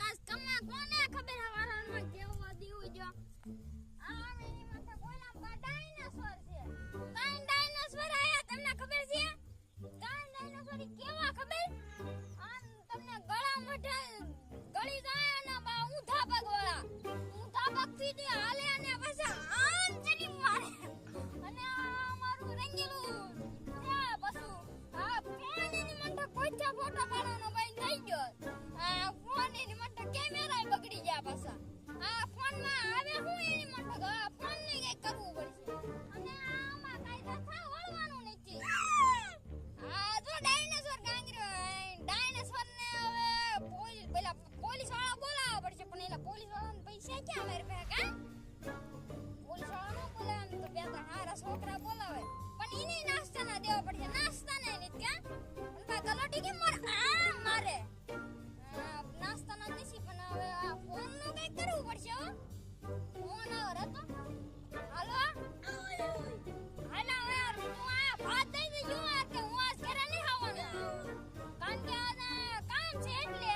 કાસ કમા કોને ખબર? હવારામાં કેવો દીવ જો. આ એની માથે કોઈના બા ડાયનાસોર છે. કાઈ ડાયનોસોર આયા તમને ખબર છે? કેવા ખબર? આમ તમને ગળા મોઢે ગળી જાય અને બા ઊંધા પગ હાલે અને પાછા આમ ચડી મારે. અને આ બંધ થઈ ગયો પોલીસ વાળાને પૈસા ક્યાં મારી પાસે કા પોલીસવાળા નો બોલાવે તો બે ત્રણ હારા છોકરા બોલાવે. પણ એને નાસ્તા ના દેવા પડશે નાસ્તા ને નહીં ક્યાં અને ગલોટી કે મારે? આ મારે. નાસ્તા ના દેસી પણ હવે આ ફોનનું કઈ કરવું પડશે હો. ફોન આવે રતો હાલો. હાલો યાર આ કામ છે એટલે.